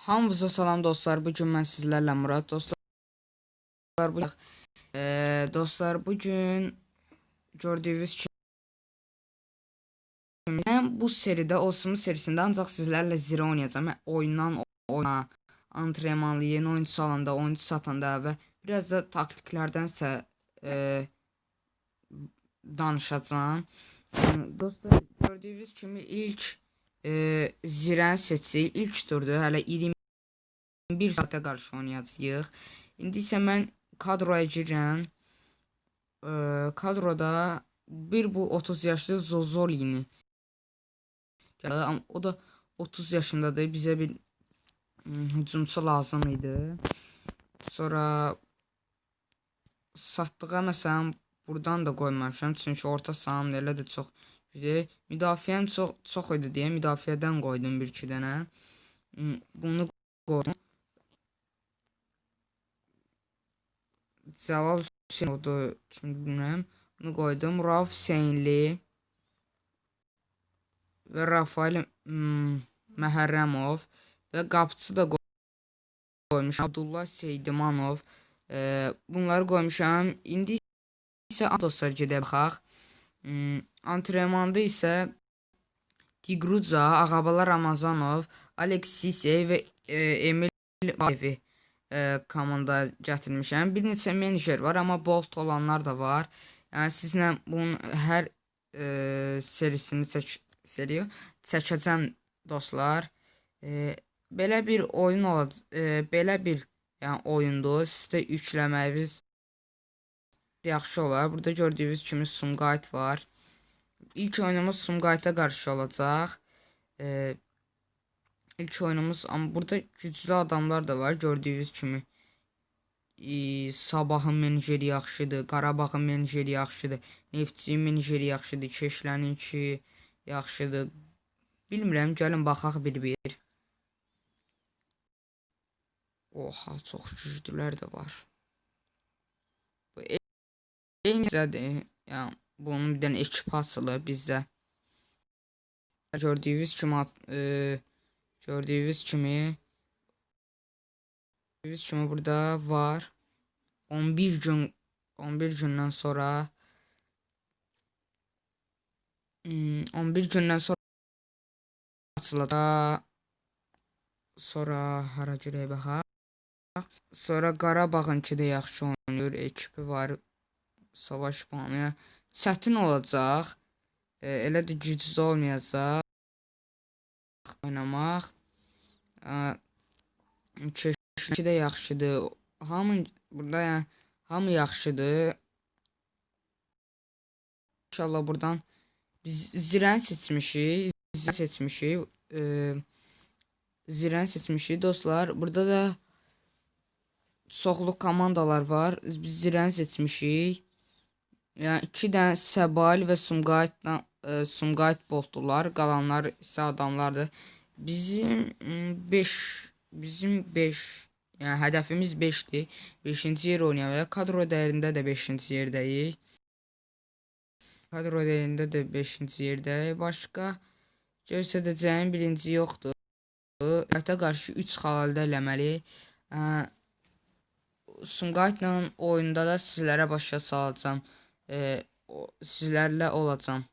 Hamınıza salam dostlar. Bu gün mən sizlərlə Murad dostlar. Bu Eee, dostlar bu gün gördüyünüz kimi mən bu seridə Osum serisində ancaq sizlərlə zirə oynayacağam. Oyundan oyuna, antrenmanlı, yeni oyuncu salanda, oyuncu satanda və biraz da taktiklərdənsə eee danışacağam. Dostlar gördüyünüz kimi ilk eee zirən seçi ilk turdu. Hələ 21 saata qarşı oynayacağıq. İndi isə mən kadroya girirəm. Eee, kadroda bir bu 30 yaşlı Zozolini. Amma O da 30 yaşındadır. Bizə bir ım, hücumçu lazım idi. Sonra satdığa məsələn buradan da qoymamışam. Çünki orta sahamın elə də çox. Müdafiəm çox çox idi deyə müdafiədən qoydum bir iki dənə. Im, Bunu qoydum. Cəlal Hüseynovdu, kimi bilmirəm. Bunu qoydum. Rauf Hüseynli və Rafael ım, Məhərrəmov və qapıçı da qoy- qoymuşam. Abdullah Seydimanov. Eee, bunları qoymuşam. İndi isə dostlar gedək baxaq. Hmm, antrenmanda isə Tigruca, Ağabalar Ramazanov, Alexis və e, Emil Bayevi e, komanda gətirmişəm. Bir neçə menecer var, amma bolt olanlar da var. Yəni sizlə bunun hər e, serisini çək seriya çəkəcəm dostlar. E, belə bir oyun olacaq, e, belə bir yəni oyundur. Siz də yükləməyiniz yaxşı olar. Burada gördüyünüz kimi Sumqayıt var. İlk oyunumuz Sumqayıta qarşı olacaq. Ee, ilk oyunumuz amma burada güclü adamlar da var gördüyünüz kimi. Ee, Sabahın menajeri yaxşıdır, Qarabağın menajeri yaxşıdır, Neftçinin menajeri yaxşıdır, Keşləninki yaxşıdır. Bilmirəm, gəlin baxaq bir-bir. Oha, çox güclülər də var. En güzeldir. Yəni bunun bir dənə ekip açılır bizdə. Gördüyünüz kimi e, gördüyünüz kimi gördüyünüz kimi burada var. 11 gün 11 gündən sonra hmm, 11 gündən sonra açılacaq. Sonra hara girək baxaq. Sonra Qarabağınki də yaxşı oynayır. Ekipi var. Savaş planı çətin olacaq. E, elə də güclü olmayacaq. Oynamaq. E, Keşki də yaxşıdır. Hamı burada yəni hamı yaxşıdır. İnşallah buradan biz zirən seçmişik. Zirən seçmişik. E, zirən seçmişik dostlar. Burada da çoxlu komandalar var. Biz zirən seçmişik. Yəni 2 dənə Səbail və Sumqayıtdan e, Sumqayıt boltdular. Qalanlar isə adamlardır. Bizim 5 bizim 5 yəni hədəfimiz 5-dir. 5-ci yer oynayaq. Kadro dəyərində də 5-ci yerdəyik. Kadro dəyərində də 5-ci yerdəyik. Başqa göstərəcəyim birinci yoxdur. Ətə qarşı 3 xal əldə eləməli. Sumqayıtla oyunda da sizlərə başa salacağam. Ee, o- sizlərlə olacağam.